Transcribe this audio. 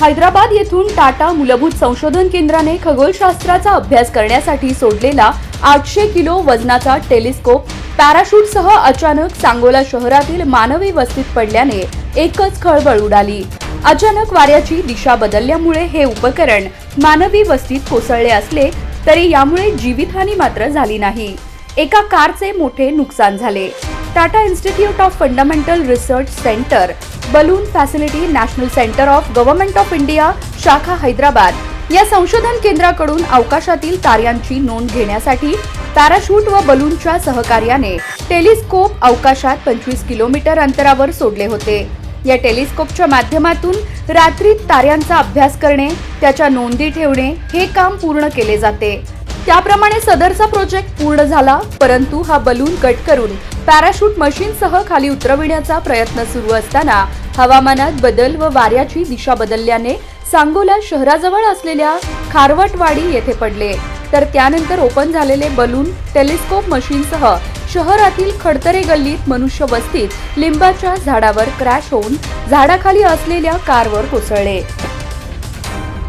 हैदराबाद येथून टाटा मूलभूत संशोधन केंद्राने खगोलशास्त्राचा अभ्यास करण्यासाठी सोडलेला आठशे किलो वजनाचा टेलिस्कोप पॅराशूटसह अचानक सांगोला शहरातील मानवी वस्तीत पडल्याने एकच खळबळ उडाली. अचानक वाऱ्याची दिशा बदलल्यामुळे हे उपकरण मानवी वस्तीत कोसळले असले तरी यामुळे जीवितहानी मात्र झाली नाही. एका कारचे मोठे नुकसान झाले. Tata institute of fundamental research centre balloon facility national centre of government of India शाखा हैदराबाद. या संशोधन केंद्राकडून अवकाशातील ताऱ्यांची नोंद घेण्यासाठी पॅराशूट व बलूनच्या सहकार्याने टेलिस्कोप अवकाशात पंचवीस किलोमीटर अंतरावर सोडले होते. या टेलिस्कोपच्या माध्यमातून रात्रीत ताऱ्यांचा अभ्यास करणे त्याच्या नोंदी ठेवणे हे काम पूर्ण केले जाते. त्याप्रमाणे सदरचा प्रोजेक्ट पूर्ण झाला परंतु हा बलून कट करून पॅराशूट मशीनसह खाली उतरविण्याचा प्रयत्न सुरू असताना हवामानात बदल व वाऱ्याची दिशा बदलल्याने सांगोला शहराजवळ असलेल्या खारवटवाडी येथे पडले. तर त्यानंतर ओपन झालेले बलून टेलिस्कोप मशीनसह शहरातील खडतरे गल्लीत मनुष्य वस्तीत लिंबाच्या झाडावर क्रॅश होऊन झाडाखाली असलेल्या कारवर कोसळले.